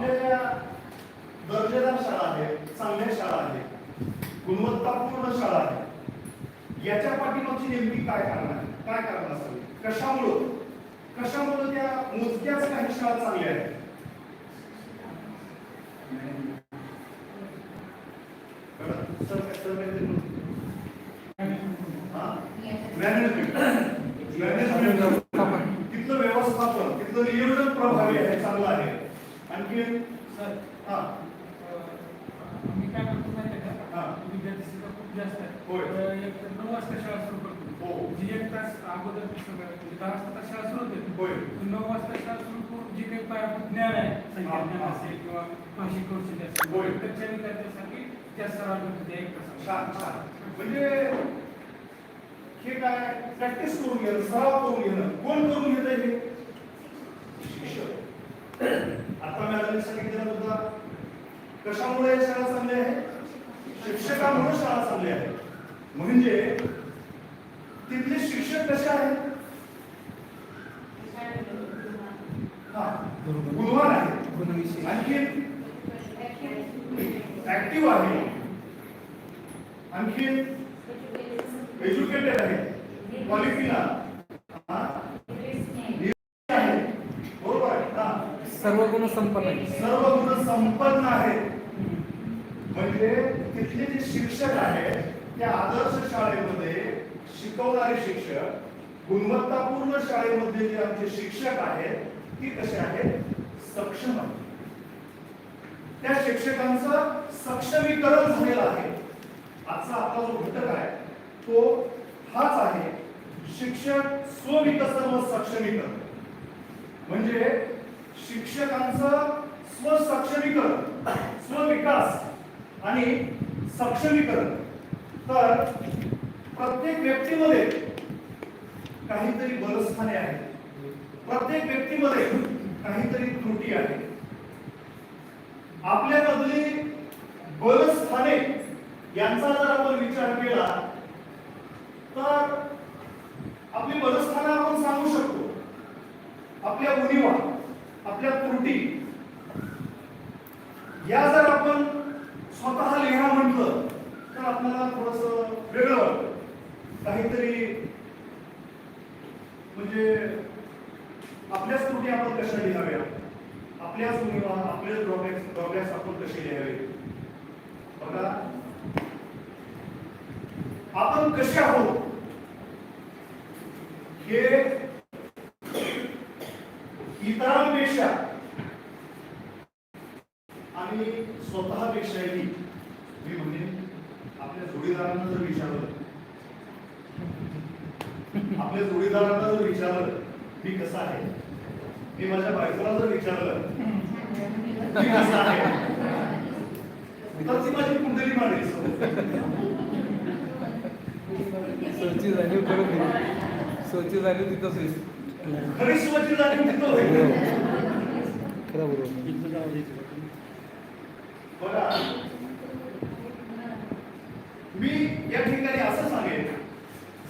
आपल्या दर्जेदार शाळा आहेत चांगल्या शाळा आहेत गुणवत्तापूर्ण शाळा आहेत याच्या पाठीमागची नेमकी काय कारण आहे? काय कारण असावी कशामुळं? कशामुळं त्या मोजक्याच काही शाळा चांगल्या आहेत? तिथलं व्यवस्थापन तिथलं नियोजन प्रभावी आहे चांगलं आहे? आणखी सर हा मी काय करतो माहिती आहे. का विद्यार्थी संख्या खूप जास्त आहे एक नऊ वाजता शाळा सुरू करतो हो. जी एक तास अगोदर. म्हणजे दहा वाजता शाळा सुरू होते होय. नऊ वाजता शाळा सुरू करून जे काही पायाभूत ज्ञान आहे संख्या ज्ञान हा. असेल किंवा भाषिक कौशल्य असेल होय. त्याच्या विद्यार्थ्यांसाठी त्या त्या एक छान म्हणजे हे काय प्रॅक्टिस करून घेणं सराव करून घेणं कोण करून घेत हे आता मॅडमने सांगितलं होता कशामुळे शाळा चांगली आहे? शिक्षकांमुळे शाळा चांगली आहे. म्हणजे तिथले शिक्षक कसे आहेत? हा गुणवान आहे. आणखी ऍक्टिव्ह आहे. आणखी एज्युकेटेड आहे. क्वालिफिला आहे बरोबर आहे हा सर्व गुण संपन्न आहे. सर्व गुण संपन्न आहे. म्हणजे तिथले जे शिक्षक आहेत त्या आदर्श शाळेमध्ये शिकवणारे शिक्षक गुणवत्तापूर्ण शाळेमध्ये जे आमचे शिक्षक आहेत ती कसे आहेत? सक्षम आहेत. त्या शिक्षकांचं सक्षमीकरण झालेलं आहे. आजचा आपला जो घटक आहे तो हाच आहे शिक्षक स्वविकसन व सक्षमीकरण. म्हणजे शिक्षकांचं स्वसक्षमीकरण स्वविकास आणि सक्षमीकरण. तर प्रत्येक व्यक्तीमध्ये काहीतरी बलस्थाने आहेत. प्रत्येक व्यक्तीमध्ये काहीतरी त्रुटी आहे. आपल्यामधली बलस्थाने यांचा जर आपण विचार केला तर आपली बलस्थानं आपण सांगू शकतो. आपल्या उणीवा. आपल्या त्रुटी. या जर आपण स्वतः लिहा म्हटलं तर आपल्याला थोडस वेगळं वाटतं. काहीतरी म्हणजे आपल्याच त्रुटी आपण कशा लिहाव्या आपल्याच उणीवा आपल्याच ड्रॉबॅक्स ड्रॉबॅक्स आपण कसे लिहावे? बघा. आपण कसे आहोत? हे इतरांपेक्षा आणि स्वतःपेक्षाही मी म्हणजे आपल्या जोडीदारांना जर विचारलं आपल्या जोडीदारांना जर विचारलं मी कसा आहे? मी माझ्या बायकोला जर विचारलं मी कसा आहे? तर ती माझी कुंडली मारली सोची झाली करून दिली स्वची तिथंच खरी जाणीव तिथं होईल बघा मी या ठिकाणी असं सांगेन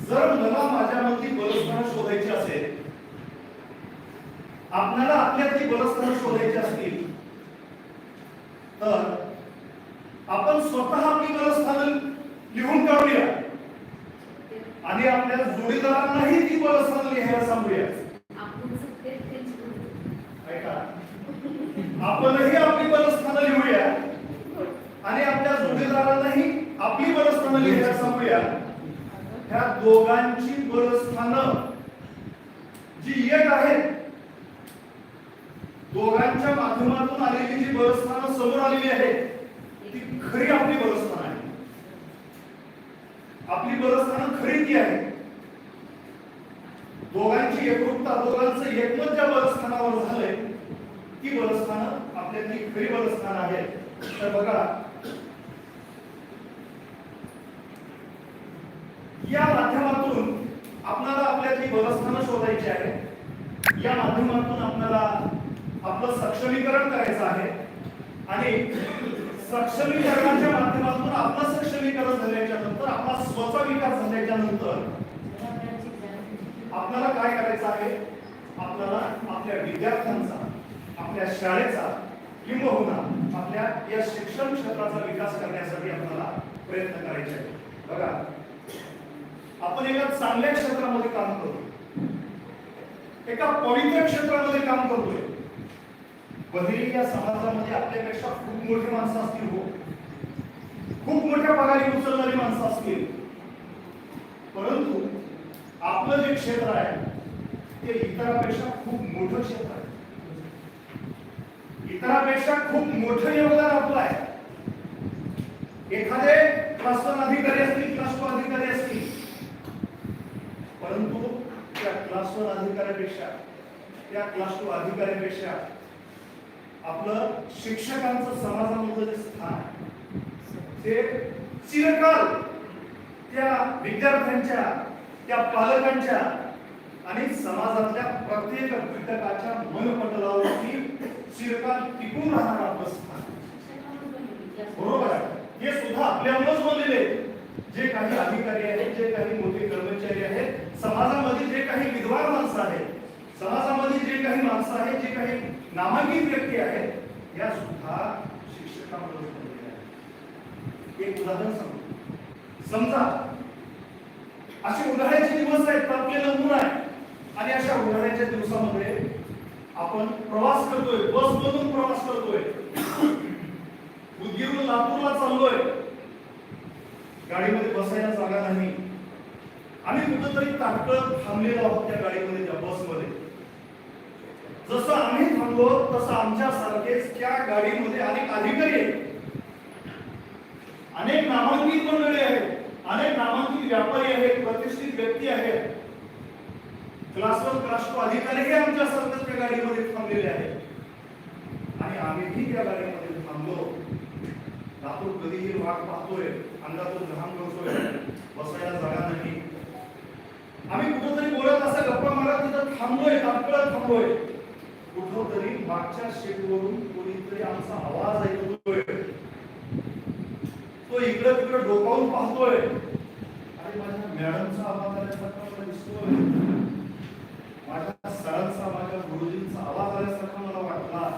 जर मला माझ्यामधली बलस्थान शोधायची असेल आपल्याला आपल्यातली बलस्थान शोधायची असतील तर आपण स्वतः आपली बलस्थान लिहून काढूया. आणि आपल्या जोडीदारांनाही ती बलस्थानं लिहायला सांगूया. ऐका. आपणही आपली बलस्थानं लिहूया. आणि आपल्या जोडीदारांनाही आपली बलस्थानं लिहायला सांगूया. ह्या दोघांची बलस्थानं जी एक आहेत दोघांच्या माध्यमातून आलेली जी बलस्थानं समोर आलेली आहेत ती खरी आपली बलस्थानं आहे. आपली बलस्थानं खरेदी आहे. दोघांची एकरूपता दोघांचं एकमत ज्या बलस्थानावर झालंय ती बलस्थानं आपल्यातली खरी बलस्थान आहे. तर बघा या माध्यमातून आपल्याला आपल्यातली बलस्थानं शोधायची आहे. या माध्यमातून आपल्याला आपलं सक्षमीकरण करायचं आहे. आणि सक्षमीकरणाच्या माध्यमातून आपलं सक्षमीकरण झाल्याच्यानंतर आपला स्वतः विकास झाल्याच्यानंतर आपल्याला काय करायचं आहे? आपल्याला आपल्या विद्यार्थ्यांचा आपल्या शाळेचा किंबहुना हो आपल्या या शिक्षण क्षेत्राचा विकास करण्यासाठी आपल्याला प्रयत्न करायचे आहे बघा आपण एका चांगल्या क्षेत्रामध्ये काम करतो एका पवित्र क्षेत्रामध्ये काम करतोय. भलेही या समाजामध्ये आपल्यापेक्षा खूप मोठी माणसं असतील हो. खूप मोठ्या पगारी उचलणारी माणसं असतील. परंतु आपलं जे क्षेत्र आहे ते इतरांपेक्षा खूप मोठं क्षेत्र आहे. इतरांपेक्षा खूप मोठं योगदान आपलं आहे. एखादे क्लास वन अधिकारी असतील क्लास टू अधिकारी असतील परंतु त्या क्लास वन अधिकाऱ्यापेक्षा त्या क्लास टू अधिकाऱ्यापेक्षा आपलं शिक्षकांचं समाजामध्ये जे स्थान ते चिरकाल त्या विद्यार्थ्यांच्या त्या पालकांच्या आणि समाजातल्या प्रत्येक घटकाच्या मनपटलावरती चिरकाल टिकून राहणार आपलं स्थान बरोबर आहे. हे सुद्धा आपल्यामुळेच बनलेले जे काही अधिकारी आहेत जे काही मोठे कर्मचारी आहेत समाजामध्ये जे काही विद्वान माणसं आहेत समाजामध्ये जे काही माणसं आहेत जे काही नामांकित व्यक्ती आहेत या सुद्धा शिक्षकांमुळे बनलेल्या आहेत. एक उदाहरण सांगतो. समजा असे उन्हाळ्याचे दिवस आहेत तापलेलं ऊन आहे आणि अशा उन्हाळ्याच्या दिवसामध्ये आपण प्रवास करतोय बस मधून प्रवास करतोय. उदगीरून लातूरला चाललोय. गाडीमध्ये बसायला जागा नाही. आम्ही कुठंतरी ताटकळत थांबलेलो आहोत त्या गाडीमध्ये त्या बसमध्ये. जसं आम्ही थांबलो तसं आमच्या सारखेच त्या गाडीमध्ये अनेक अधिकारी आहेत. अनेक नामांकित मंडळी आहेत. अनेक नामांकित व्यापारी आहेत प्रतिष्ठित व्यक्ती आहेत. क्लास वन क्लास टू अधिकारी हे आमच्या त्या गाडीमध्ये थांबलेले आहेत. आणि आम्हीही त्या गाडीमध्ये थांबलो. लातूर कधीही वाट पाहतोय अंगातून घाम गळतोय बसायला जागा नाही. आम्ही कुठंतरी बोलत असं गप्पा मारत तिथं थांबलोय तात्काळ थांबलोय. मागच्या शेटवरून कोणीतरी आमचा आवाज ऐकतोय. तो इकडं तिकडे डोकावून पाहतोय. आणि माझ्या मॅडमचा आवाज आल्यासारखा मला दिसतोय. माझ्या सरांचा माझ्या गुरुजींचा आवाज आल्यासारखा मला वाटला.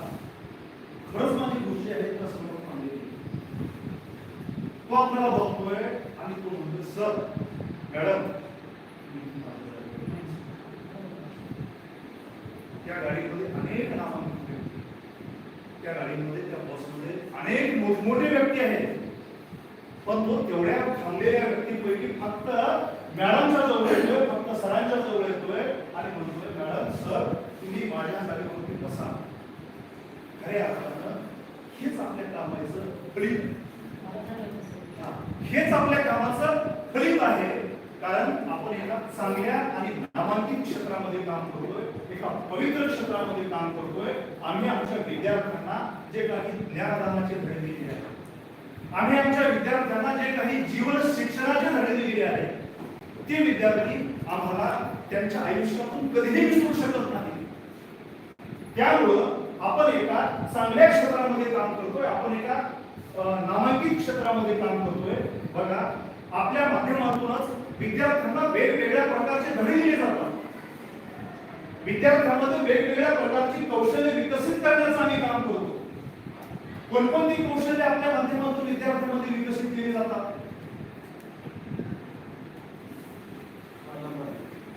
खरंच माझी गुरुजी आहेत का समोर तो आपल्याला बघतोय आणि तो म्हणतो सर मॅडम त्या गाडीमध्ये अनेक नामांकित त्या गाडीमध्ये त्या बसमध्ये अनेक मोठमोठे व्यक्ती आहेत. पण तो तेवढ्या थांबलेल्या व्यक्तीपैकी फक्त मॅडमचा जवळ येतोय फक्त सरांच्या जवळ येतोय आणि म्हणतोय मॅडम सर तुम्ही माझ्या जागेवरती बसा. खऱ्या अर्थानं हेच आपल्या कामाचं फलित हेच आपल्या कामाचं फलित आहे. कारण आपण एका चांगल्या आणि नामांकित क्षेत्रामध्ये काम करतोय एका पवित्र क्षेत्रामध्ये काम करतोय. आम्ही आमच्या विद्यार्थ्यांना जे काही ज्ञानदानाचे धडे दिले आहेत आम्ही आमच्या विद्यार्थ्यांना जे काही जीवन शिक्षणाचे धडे दिलेले आहेत ते विद्यार्थी आम्हाला त्यांच्या आयुष्यातून कधीही विसरू शकत नाही त्यामुळं आपण एका चांगल्या क्षेत्रामध्ये काम करतोय आपण एका नामांकित क्षेत्रामध्ये काम करतोय. बघा आपल्या माध्यमातूनच विद्यार्थ्यांना वेगवेगळ्या प्रकारचे धडे दिले जातात. विद्यार्थ्यांमध्ये वेगवेगळ्या प्रकारची कौशल्य विकसित करण्याचं आम्ही काम करतो. कोणकोणती कौशल्य आपल्या माध्यमातून विद्यार्थ्यांमध्ये विकसित केली जातात?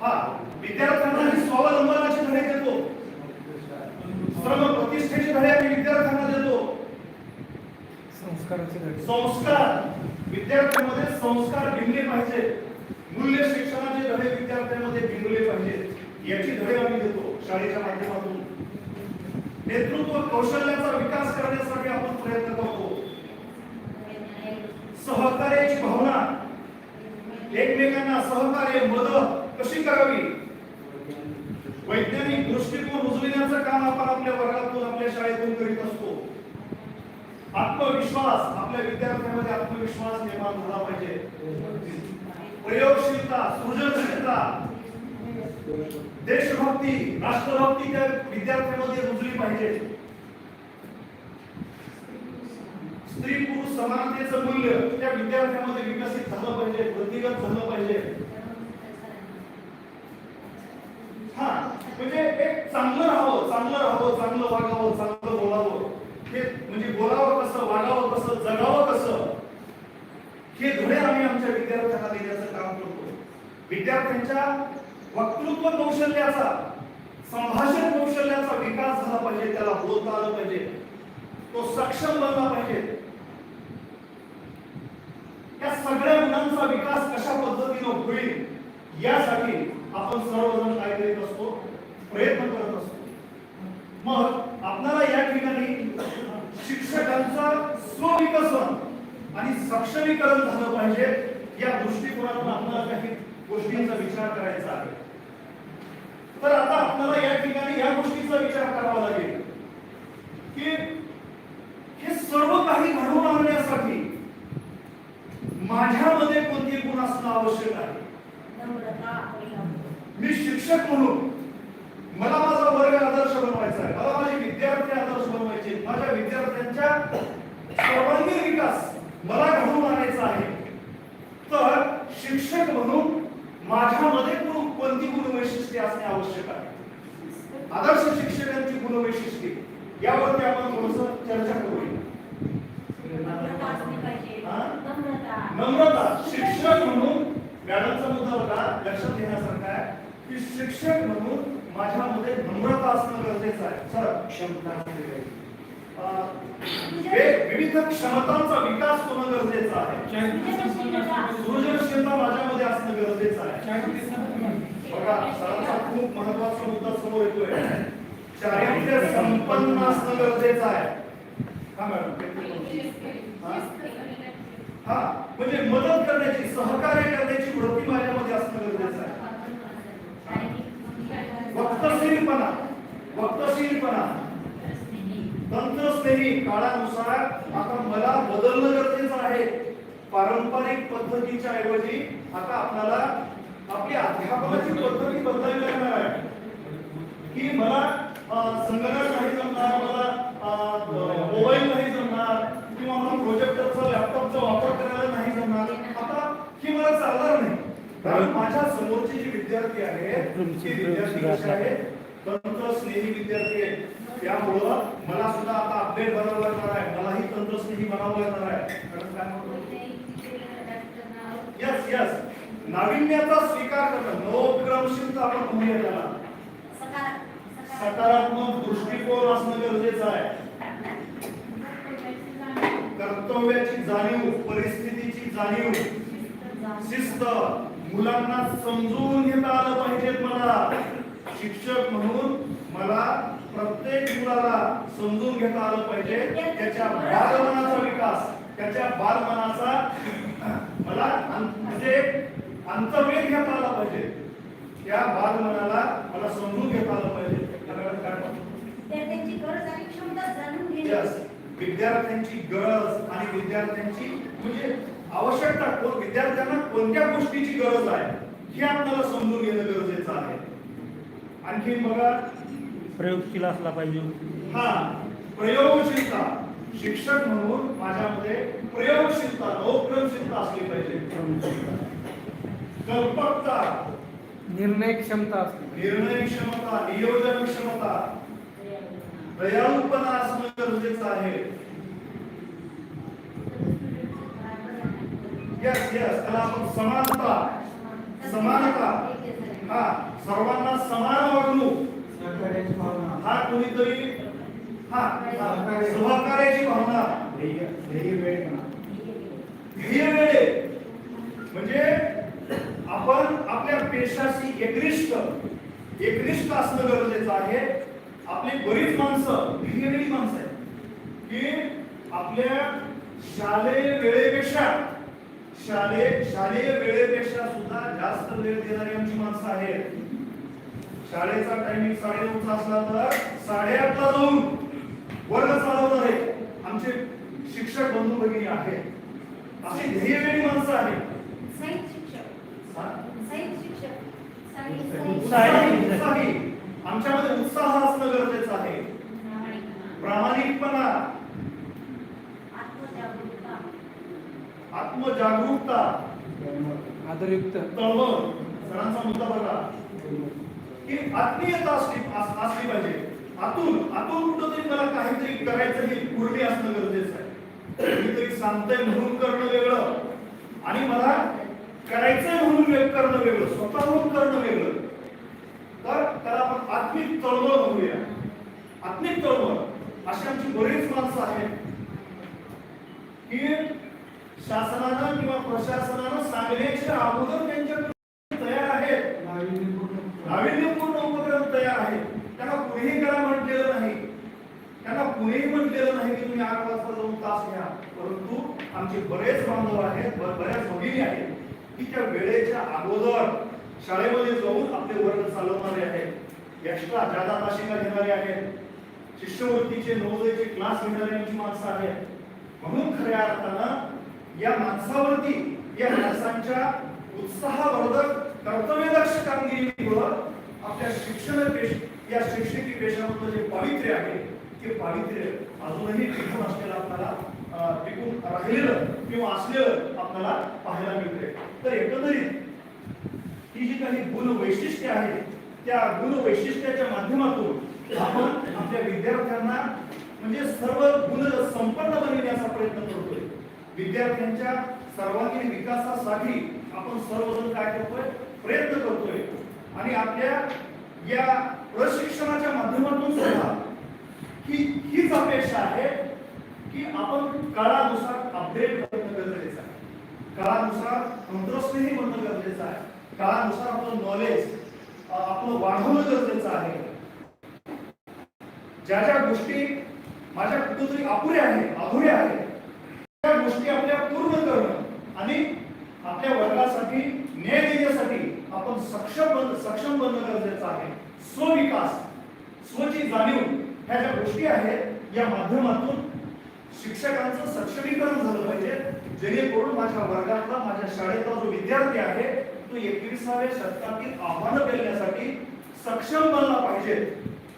हा विद्यार्थ्यांना स्वावलंबनाचे धडे देतो. श्रम प्रतिष्ठेचे धडे आम्ही विद्यार्थ्यांना देतो. संस्काराचे संस्कार. विद्यार्थ्यांमध्ये संस्कार भिनले पाहिजे मूल्य शिक्षणाचे धडे विद्यार्थ्यांमध्ये भिनले पाहिजेत. याची धडे आम्ही देतो शाळेच्या माध्यमातून. नेतृत्व कौशल्याचा विकास करण्यासाठी आपण प्रयत्न करतो. सहकार्याची भावना. एकमेकांना सहकार्य मदत कशी करावी? वैज्ञानिक दृष्टिकोन उजविण्याचं काम आपण आपल्या वर्गातून आपल्या शाळेतून करीत असतो. आत्मविश्वास. आपल्या विद्यार्थ्यांमध्ये आत्मविश्वास निर्माण झाला पाहिजे. प्रयोगशीलता सृजनशीलता देशभक्ती राष्ट्रभक्ती त्या विद्यार्थ्यांमध्ये रुजली पाहिजे स्त्री पुरुष समानतेचं मूल्य त्या विद्यार्थ्यांमध्ये विकसित झालं पाहिजे वृद्धिगत झालं पाहिजे हा म्हणजे एक चांगलं राहावं चांगलं राहावं चांगलं वागावं चांगलं बोलावं हे म्हणजे बोलावं कसं वागावं कसं जगावं हे धडे आम्ही आमच्या विद्यार्थ्यांना देण्याचं काम करतो विद्यार्थ्यांच्या वक्तृत्व कौशल्याचा संभाषण कौशल्याचा विकास झाला पाहिजे त्याला बोलता आलं पाहिजे. तो सक्षम बनला पाहिजे. या सगळ्या गुणांचा विकास कशा पद्धतीनं होईल यासाठी आपण सर्वजण काय करीत असतो प्रयत्न करत असतो मग आपल्याला या ठिकाणी शिक्षकांचा स्वविकसन आणि सक्षमीकरण झालं पाहिजे या दृष्टिकोनातून आपल्याला काही गोष्टींचा विचार करायचा आहे. तर आता आपल्याला या ठिकाणी या गोष्टीचा विचार करावा लागेल. की हे सर्व काही घडवून आणण्यासाठी माझ्यामध्ये कोणते गुण असणं आवश्यक आहे? मी शिक्षक म्हणून मला माझा वर्ग आदर्श बनवायचा आहे मला माझे विद्यार्थी आदर्श बनवायचे आहेत. माझ्या विद्यार्थ्यांच्या सर्वांगीण विकास मला घडवून आणायचा आहे. तर शिक्षक म्हणून माझ्यामध्ये कोणती गुणवैशिष्ट्ये असणे आवश्यक आहे? आदर्श शिक्षकांची गुणवैशिष्ट्ये. यावरती आपण थोडस चर्चा करूया. नम्रता. शिक्षक म्हणून मॅडमचा मुद्दा होता लक्षात घेण्यासारखा आहे की शिक्षक म्हणून माझ्यामध्ये नम्रता असणं गरजेचं आहे. सर क्षमता अं, विविध क्षमतांचा विकास होणं गरजेचं आहे. सृजनशीलता माझ्यामध्ये असणं गरजेचं आहे. बघा सरांचा खूप महत्त्वाचा मुद्दा समोर येतोय. चारित्र्य संपन्न असणं गरजेचं आहे. हा मॅडम. हा? म्हणजे मदत करण्याची सहकार्य करण्याची वृत्ती माझ्यामध्ये असणं गरजेचं आहे. वक्तशीरपणा. वक्तशीरपणा. तंत्रस्नेही काळानुसार आता मला बदलणं गरजेचं आहे. पारंपरिक पद्धतीच्या ऐवजी आता आपल्याला आपली अध्यापनाची पद्धती बदलावी लागणार आहे. की मला संगणक नाही जमणार मला मोबाईल नाही जमणार किंवा मला प्रोजेक्टरचा लॅपटॉपचा वापर करायला नाही जमणार आता ही मला चालणार नाही. कारण माझ्या समोरची जी विद्यार्थी आहे ती विद्यार्थी कशी आहे? तंत्र स्नेही विद्यार्थी आहे त्यामुळं मला सुद्धा आता अपडेट बनावं लागणार आहे. मलाही तंत्र स्नेही बनावं लागणार आहे. कारण काय म्हणतो? यस यस नाविन्याचा स्वीकार करणं नवोपक्रमशीलता आपण म्हणूया त्याला. सकारात्मक दृष्टिकोन असणं गरजेचं आहे. कर्तव्याची जाणीव परिस्थितीची जाणीव शिस्त मुलांना समजून घेता आलं पाहिजे मला शिक्षक म्हणून मला प्रत्येक मुलाला समजून घेता आलं पाहिजे. त्याच्या बालमनाचा विकास त्याच्या बालमनाचा मला म्हणजे अंतर्वेद घेता आला पाहिजे. त्या बालमनाला मला समजून घेता आलं पाहिजे. विद्यार्थ्यांची गरज आणि विद्यार्थ्यांची म्हणजे आवश्यकता कोण विद्यार्थ्यांना कोणत्या गोष्टीची गरज आहे हे आपल्याला समजून घेणं गरजेचं आहे. आणखी बघा प्रयोगशील असला पाहिजे. हा प्रयोगशीलता. शिक्षक म्हणून माझ्यामध्ये प्रयोगशीलता नवप्रयोगशीलता असली पाहिजे. कल्पकता. निर्णय क्षमता निर्णय क्षमता नियोजन क्षमता. दयाळूपणा असणं गरजेचं आहे. यस यस त्याला आपण समानता समानता. हा सर्वांना समान वागणूक. हा कोणीतरी हा सहकार्याची भावना. ध्येय वेळ म्हणजे आपण आपल्या पेशाशी एकनिष्ठ एकनिष्ठ असणं गरजेचं आहे. आपली बरीच माणसं वेगवेगळी माणसं आहेत. की आपल्या शालेय वेळेपेक्षा शालेय शालेय वेळेपेक्षा सुद्धा जास्त वेळ देणारी आमची माणसं आहेत. शाळेचा टायमिंग साडेनऊचा असला तर साडेआठला जाऊन वर्ग चालवणारे आमचे शिक्षक बंधू भगिनी आहेत. अशी ध्येयवेळी माणसं आहेत. आमच्यामध्ये उत्साह असणं गरजेचं आहे. प्रामाणिकपणा. आत्मजागरूकता. आदरयुक्त. तळमळ सरांचा मुद्दा बघा. की आत्मीयता असली अस- असली पाहिजे. आतून आतून कुठंतरी मला काहीतरी करायचं ही पूर्णी असणं गरजेचं आहे. कोणीतरी सांगतंय म्हणून करणं वेगळं. आणि मला करायचंय म्हणून वेग करणं वेगळं. स्वतःहून करणं वेगळं. तर त्याला आपण आत्मिक तळमळ म्हणूया. आत्मिक तळमळ अशी आमची बरीच माणसं आहेत. की शासनानं किंवा प्रशासनानं सांगण्याच्या अगोदर त्यांच्याकडे तयार आहेत. नाविन्यपूर्ण उपक्रम तयार आहेत. त्यांना कुणीही करा म्हटलेलं नाही. त्यांना कुणीही म्हटलेलं नाही की तुम्ही आठ वाजता जाऊन तास घ्या. परंतु आमचे बरेच बांधव आहेत बऱ्याच भगिनी आहेत की त्या वेळेच्या अगोदर शाळेमध्ये जाऊन आपले वर्ग चालवणारे आहेत. एक्स्ट्रा जादा ताशिका घेणारे आहेत. शिष्यवृत्तीचे नवोदयचे क्लास घेणाऱ्यांची माणसं आहेत. म्हणून खऱ्या अर्थानं या माणसावरती या माणसांच्या उत्साहवर्धक कर्तव्यदक्ष कामगिरीमुळं आपल्या शिक्षण पेश या शिक्षकी पेशामधलं जे पावित्र्य आहे ते पावित्र्य अजूनही टिकून असलेलं आपल्याला टिकून राहिलेलं किंवा असलेलं आपल्याला पाहायला मिळते तर एकंदरीत ही जी काही गुण वैशिष्ट्ये आहेत त्या गुण वैशिष्ट्याच्या माध्यमातून आपण आपल्या विद्यार्थ्यांना म्हणजे सर्व गुण संपन्न बनविण्याचा प्रयत्न करतो विद्यार्थ्यांच्या सर्वांगीण विकासासाठी आपण सर्वजण काय करतोय? प्रयत्न करतोय. आणि आपल्या या प्रशिक्षणाच्या माध्यमातून सुद्धा ही हीच अपेक्षा आहे की आपण काळानुसार अपडेट करणं गरजेचं आहे. काळानुसार तंत्रस्नेही बनणं गरजेचं आहे. काळानुसार आपलं नॉलेज आपलं वाढवणं गरजेचं आहे. ज्या ज्या गोष्टी माझ्या कुठेतरी अपुऱ्या आहेत अधुऱ्या आहेत गोष्टी आपल्या पूर्ण करणं आणि आपल्या वर्गासाठी न्याय देण्यासाठी आपण सक्षम बन सक्षम बनणं गरजेचं आहे. स्वविकास स्वची जाणीव ह्या ज्या गोष्टी आहेत या माध्यमातून शिक्षकांचं सक्षमीकरण झालं पाहिजे. जेणेकरून माझ्या वर्गातला माझ्या शाळेतला जो विद्यार्थी आहे तो एकविसाव्या शतकातील आव्हानं पेलण्यासाठी सक्षम बनला पाहिजे.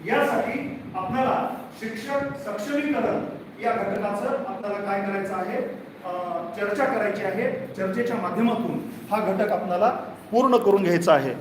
यासाठी आपल्याला शिक्षक सक्षमीकरण या घटकाचं आपल्याला काय करायचं आहे? चर्चा करायची आहे. चर्चेच्या माध्यमातून हा घटक आपल्याला पूर्ण करून घ्यायचा आहे.